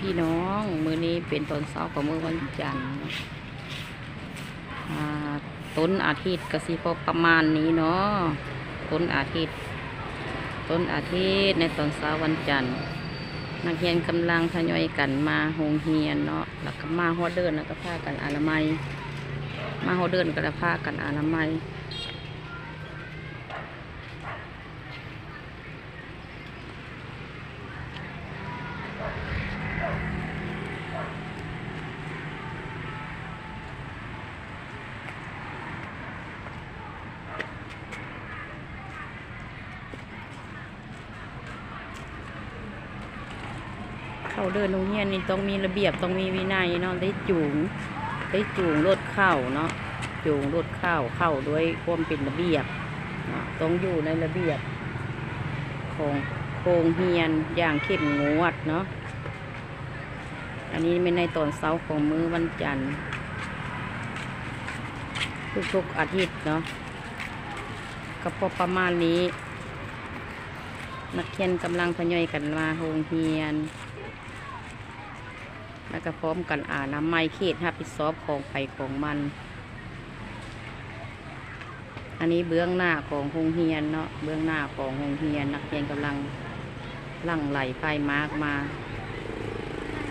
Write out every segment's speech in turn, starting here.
พี่น้อง มือนี้เป็นตอนเช้าของมือวันจันทร์ต้นอาทิตย์ก็สิพอประมาณนี้เนาะต้นอาทิตย์ ต้นอาทิตย์ในตอนเช้าวันจันทร์นักเรียนกำลังทยอยกันมาโรงเรียนเนาะแล้วก็มาฮอดเดินแล้วก็พากันอนามัยมาฮอดเดินก็แล้วพากันอานามั เขาเดินโรงเรียนนี่ต้องมีระเบียบต้องมีวินัยเนาะได้จูง ได้จูงรถเข้าเนาะจูงรถเข้าเข้าด้วยความเป็นระเบียบต้องอยู่ในระเบียบ ของโครงเฮียนอย่างเข้มงวดเนาะอันนี้ไม่ในตอนเช้าของมื้อวันจันทร์ทุกๆอาทิตย์เนาะก็พอประมาณนี้ นักเรียนกำลังทยอยกันมาโรงเรียน แล้วก็พร้อมกันอ่าน้ำไม้เขตรับผิดชอบของไผของมัน อันนี้เบื้องหน้าของโรงเรียนเนาะเบื้องหน้าของโรงเรียน นักเรียนกำลังลั่งไหลไฟมาร์กมา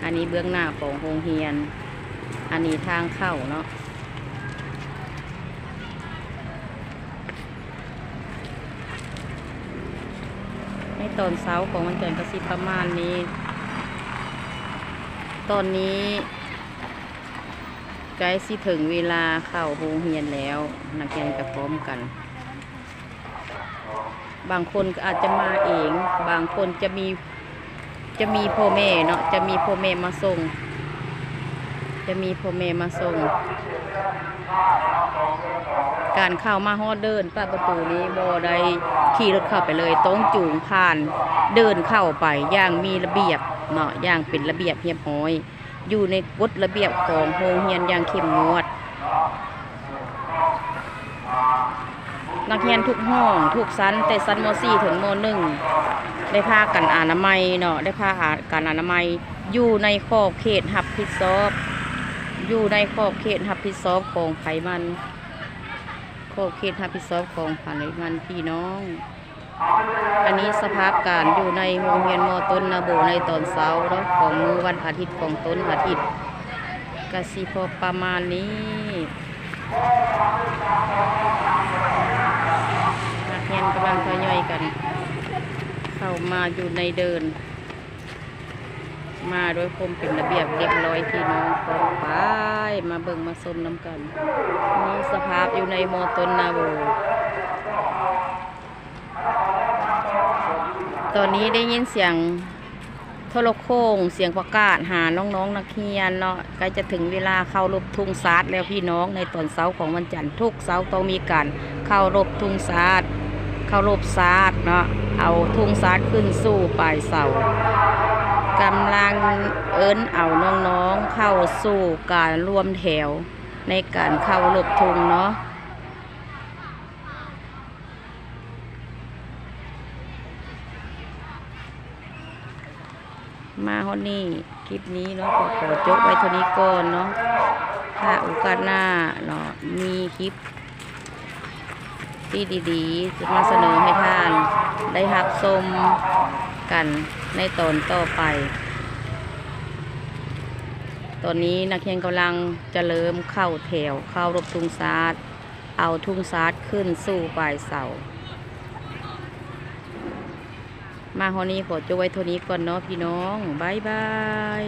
อันนี้เบื้องหน้าของโรงเรียน อันนี้ทางเข้าเนาะในตอนเช้าของวันจันทร์ก็สิประมาณนี้ ตอนนี้ใกล้สิถึงเวลาเข้าโรงเรียนแล้ว นักเรียนก็พร้อมกัน บางคนอาจจะมาเอง บางคนจะมีจะมีพ่อแม่เนาะจะมีพ่อแม่มาส่ง จะมีพ่อแม่มาส่ง การเข้ามาฮอดเดินป้าประตูนี้บ่ได้ขี่รถเข้าไปเลย ต้องจูงผ่านเดินเข้าไปอย่างมีระเบียบ เนาะอย่างเป็นระเบียบเรียบร้อย อยู่ในกฎระเบียบของโรงเรียนอย่างเข้มงวด นักเรียนทุกห้องทุกชั้นแต่ชั้นม .4 ถึงม .1 ได้พากันอนามัยเนาะได้พาการอนามัยอยู่ในขอบเขตรับผิดชอบอยู่ในขอบเขตรับผิดชอบของไผมันขอบเขตรับผิดชอบของผ่านมันพี่น้อง อันนี้สภาพการอยู่ในโรงเรียนมอต้นนาโบในตอนเช้าเนาะของมือวันอาทิตย์ของต้นอาทิตย์กสิพอประมาณนี้นักเรียนกำลังทยอยกัน เข้ามาอยู่ในเดิน มาด้วยคมเป็นระเบียบเรียบร้อยพี่น้องพร้อมไปมาเบิ่งมาชมน้ำกันนี่สภาพอยู่ในมอต้นนาโบ ตอนนี้ได้ยินเสียงโทรโคงเสียงประกาศหาน้องๆนักเรียนเนาะใกล้จะถึงเวลาเข้ารบทุ่งซาดแล้วพี่น้องในตอนเช้าของวันจันทร์ทุกเช้าต้องมีการเข้ารบทุ่งซาดเข้ารบซาดเนาะเอาทุ่งซาดขึ้นสู่ปลายเสากำลังเอิ้นเอาน้องๆเข้าสู่การร่วมแถวในการเข้ารบทุ่งเนาะ มาฮอดนี่คลิปนี้เนาะก็ขอจบไว้เท่านี้ก่อนเนาะถ้าโอกาสหน้าเนาะมีคลิป ที่ดีๆจะมาเสนอให้ท่านได้รับชมกันในตอนต่อไป ตอนนี้นักเรียนกำลังจะเริ่มเข้าแถวเข้ารบทุ่งซาดเอาทุ่งซาดขึ้นสู่ปลายเสา มาฮอนี้ขอจบไว้เท่านี้ก่อนเนาะพี่น้องบายบาย